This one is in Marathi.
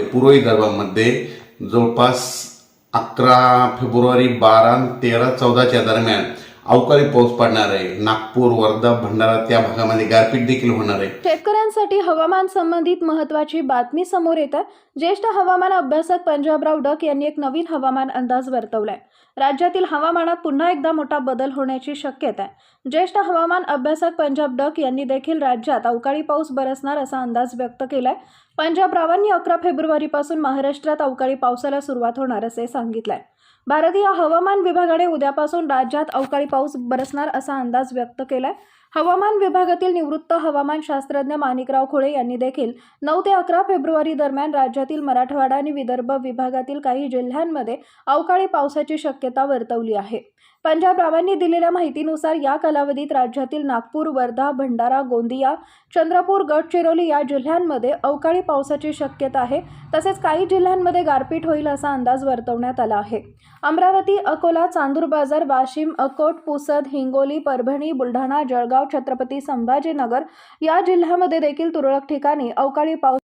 विदर्भामध्ये पूर्व विदर्भामध्ये जवळपास अकरा फेब्रुवारी बारा तेरा चौदाच्या दरम्यान अवकाळी पाऊस पडणार आहे. नागपूर वर्धा भंडारा त्या भागामध्ये गारपीट देखील होणार आहे. शेतकऱ्यांसाठी हवामान संबंधित महत्वाची बातमी समोर येत आहे ज्येष्ठ हवामान अभ्यासक पंजाबराव डक यांनी एक नवीन हवामान अंदाज वर्तवलाय. राज्यातील हवामानात पुन्हा एकदा मोठा बदल होण्याची शक्यता आहे. ज्येष्ठ हवामान अभ्यासक पंजाब डक यांनी देखील राज्यात अवकाळी पाऊस बरसणार असा अंदाज व्यक्त केलाय. पंजाबरावांनी अकरा फेब्रुवारीपासून महाराष्ट्रात अवकाळी पावसाला सुरुवात होणार असे सांगितलंय. भारतीय हवामान विभागाने उद्यापासून राज्यात अवकाळी पाऊस बरसणार असा अंदाज व्यक्त केलाय. हवामान विभागातील निवृत्त हवामान शास्त्रज्ञ माणिकराव खोळे यांनी देखील नऊ ते अकरा फेब्रुवारी दरम्यान राज्यातील मराठवाडा आणि विदर्भ विभागातील काही जिल्ह्यांमध्ये अवकाळी पावसाची शक्यता वर्तवली आहे. पंजाबरावांनी दिलेल्या माहितीनुसार या कालावधीत राज्यातील नागपूर वर्धा भंडारा गोंदिया चंद्रपूर गडचिरोली या जिल्ह्यांमध्ये अवकाळी पावसाची शक्यता आहे. तसेच काही जिल्ह्यांमध्ये गारपीट होईल असा अंदाज वर्तवण्यात आला आहे. अमरावती अकोला चांदूर बाजार वाशिम अकोट पुसद हिंगोली परभणी बुलढाणा जळगाव जळगाव छत्रपती संभाजीनगर या जिल्ह्यामध्ये देखील तुरळक ठिकाणी अवकाळी पाऊस